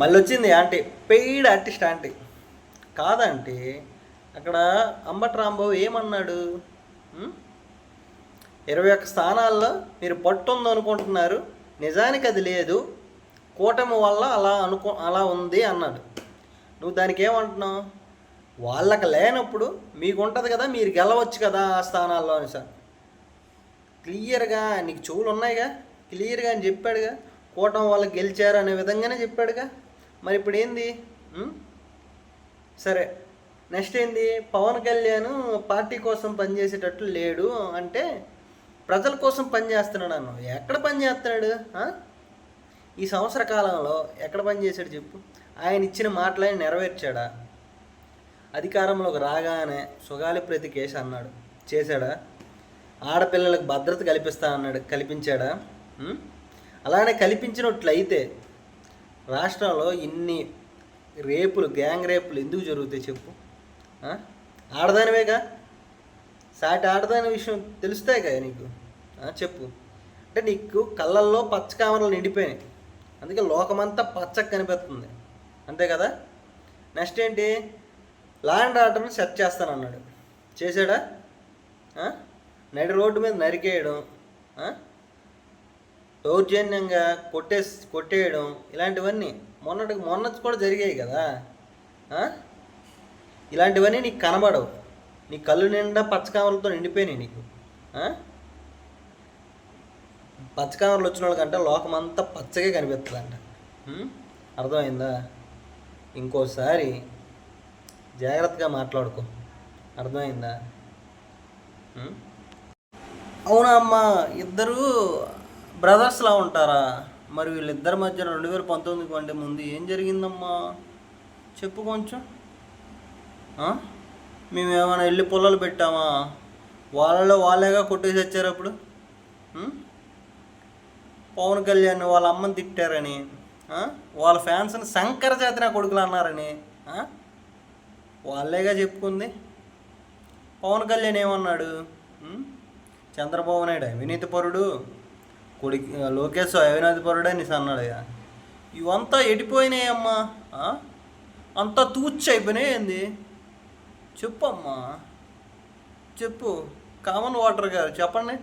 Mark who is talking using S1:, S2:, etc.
S1: మళ్ళీ వచ్చింది aunty paid artist aunty కాదంటే అక్కడ అంబటి రాంబాబు ఏమన్నాడు? ఇరవై ఒక్క స్థానాల్లో మీరు పట్టు ఉందనుకుంటున్నారు నిజానికి అది లేదు. కూటమి వల్ల అలా అనుకో అలా ఉంది అన్నాడు. నువ్వు దానికి ఏమంటున్నావు? వాళ్ళకి లేనప్పుడు మీకు ఉంటుంది కదా మీరు గెలవచ్చు కదా ఆ స్థానాల్లో అని సార్. క్లియర్గా నీకు చెవులు ఉన్నాయిగా క్లియర్గా అని చెప్పాడుగా? కూటమి వాళ్ళకి గెలిచారు అనే విధంగానే చెప్పాడుగా? మరి ఇప్పుడు ఏంది? సరే. నెక్స్ట్ ఏంది? పవన్ కళ్యాణ్ పార్టీ కోసం పనిచేసేటట్లు లేడు అంటే ప్రజల కోసం పనిచేస్తున్నాడు అన్న ఎక్కడ పని చేస్తున్నాడు? ఈ సంవత్సర కాలంలో ఎక్కడ పనిచేశాడు చెప్పు. ఆయన ఇచ్చిన మాటలని నెరవేర్చాడా? అధికారంలోకి రాగానే సుగాలి ప్రతి కేసు అన్నాడు. చేశాడా? ఆడపిల్లలకు భద్రత కల్పిస్తా అన్నాడు. కల్పించాడా? అలానే కల్పించినట్లయితే రాష్ట్రంలో ఇన్ని రేపులు గ్యాంగ్ రేపులు ఎందుకు జరుగుతాయి చెప్పు? ఆడదానివేగా? సాటి ఆడదాని విషయం తెలుస్తాయి కదా నీకు? చెప్పు. అంటే నీకు కళ్ళల్లో పచ్చ కామరలు నిండిపోయినాయి. అందుకే లోకమంతా పచ్చగా కనిపిస్తుంది అంతే కదా? నెక్స్ట్ ఏంటి? ల్యాండ్ ఆర్డర్ని సెట్ చేస్తానన్నాడు. చేశాడా? నడి రోడ్డు మీద నరికేయడం. దౌర్జన్యంగా కొట్టే కొట్టేయడం ఇలాంటివన్నీ మొన్నటికి మొన్న కూడా జరిగాయి కదా? ఇలాంటివన్నీ నీకు కనబడవు. నీ కళ్ళు నిండా పచ్చకామలతో నిండిపోయినాయి నీకు. పచ్చకామరలు వచ్చిన వాళ్ళకంటే లోకమంతా పచ్చగా కనిపిస్తుందంట. అర్థమైందా? ఇంకోసారి జాగ్రత్తగా మాట్లాడుకో. అర్థమైందా? అవునా అమ్మా? ఇద్దరు బ్రదర్స్లా ఉంటారా? మరి వీళ్ళిద్దరి మధ్య రెండు వేల పంతొమ్మిది కంటే ముందు ఏం జరిగిందమ్మా? చెప్పు కొంచెం. మేము ఏమైనా వెళ్ళి పొలాలు పెట్టామా? వాళ్ళలో వాళ్ళేగా కొట్టేసి వచ్చారు అప్పుడు? పవన్ కళ్యాణ్ వాళ్ళ అమ్మని తిట్టారని వాళ్ళ ఫ్యాన్స్ని శంకర చేతన కొడుకులు అన్నారని వాళ్ళేగా చెప్పుకుంది. పవన్ కళ్యాణ్ ఏమన్నాడు? చంద్రబాబు నాయుడు అవినీతి పరుడు. కొడుకు లోకేష్ అవినీతి పరుడు అని అన్నాడు ఇక. ఇవంతా ఎడిపోయినాయమ్మా అంతా తూచి అయిపోయినాయి ఏంది? చెప్పమ్మా. చెప్పు. కామన్ వాటర్ గారు చెప్పండి.